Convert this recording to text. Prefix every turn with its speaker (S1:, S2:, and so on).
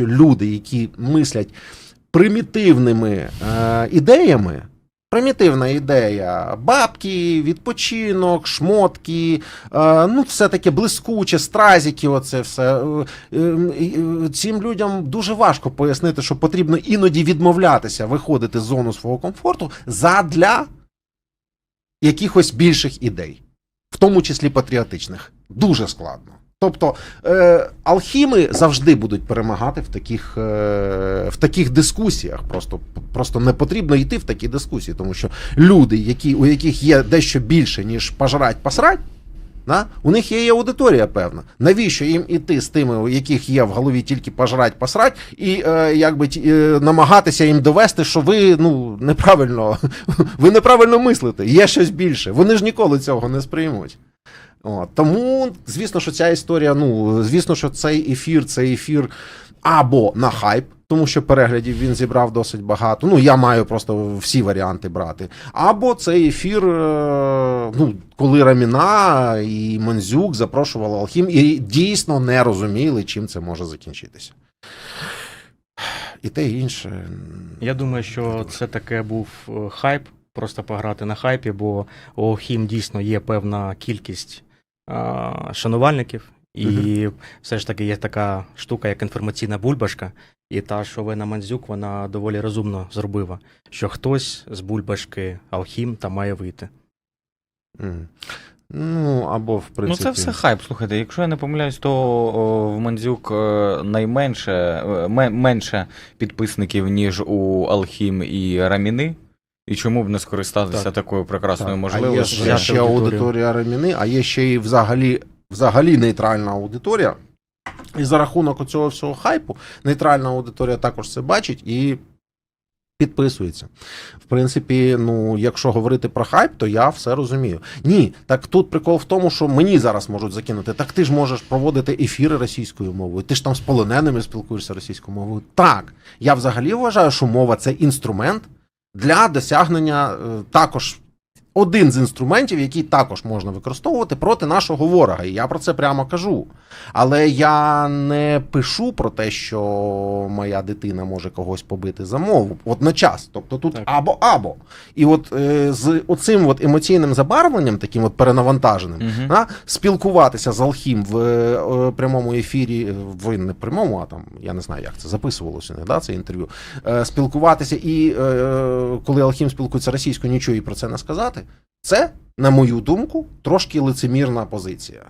S1: люди, які мислять примітивними е, ідеями. Примітивна ідея. Бабки, відпочинок, шмотки, е, ну, все таке блискуче, стразіки, оце все. Е, е, Цим людям дуже важко пояснити, що потрібно іноді відмовлятися, виходити з зону свого комфорту задля якихось більших ідей, в тому числі патріотичних. Дуже складно. Тобто е, алхіми завжди будуть перемагати в таких, е, в таких дискусіях. Просто, просто не потрібно йти в такі дискусії, тому що люди, які, у яких є дещо більше, ніж пожрать посрать, да, у них є і аудиторія певна. Навіщо їм іти з тими, у яких є в голові тільки пожрать посрать, і е, якби е, намагатися їм довести, що ви ну, неправильно, ви неправильно мислите, є щось більше. Вони ж ніколи цього не сприймуть. От, тому, звісно, що ця історія, ну, звісно, що цей ефір, цей ефір або на хайп, тому що переглядів він зібрав досить багато. Ну, я маю просто всі варіанти брати. Або цей ефір, е, ну, коли Раміна і Манзюк запрошували Алхім і дійсно не розуміли, чим це може закінчитися. І те і інше.
S2: Я думаю, що це таке був е, хайп, просто пограти на хайпі, бо у Охім дійсно є певна кількість шанувальників, і все ж таки є така штука, як інформаційна бульбашка. І та, що Вена Мандзюк, вона доволі розумно зробила, що хтось з бульбашки Алхім там має вийти.
S1: М. Ну, або в
S3: Ну, це все хайп. Слухайте, якщо я не помиляюсь, то о, в Мандзюк е, найменше е, менше підписників, ніж у Алхім і Раміни. І чому б не скористатися
S2: Так.
S3: такою прекрасною
S1: Так,
S3: можливістю?
S1: А є ще, ще аудиторія Реміни, а є ще і взагалі, взагалі нейтральна аудиторія. І за рахунок цього всього хайпу, нейтральна аудиторія також це бачить і підписується. В принципі, ну, якщо говорити про хайп, то я все розумію. Ні, так тут прикол в тому, що мені зараз можуть закинути. Так ти ж можеш проводити ефіри російською мовою, ти ж там з полоненими спілкуєшся російською мовою. Так, я взагалі вважаю, що мова це інструмент для досягнення е, також один з інструментів, який також можна використовувати проти нашого ворога. І я про це прямо кажу. Але я не пишу про те, що моя дитина може когось побити за мову одночасно. Тобто тут або або. І от е, з оцим от емоційним забарвленням, таким от перенавантаженим,
S3: Мгм.
S1: а, спілкуватися з Алхім в е, прямому ефірі, е, в не прямому, а там я не знаю, як це записувалося, не да, це інтерв'ю. Е, спілкуватися і е, коли Алхім спілкується російською, нічого і про це не сказати. Це, на мою думку, трошки лицемірна позиція.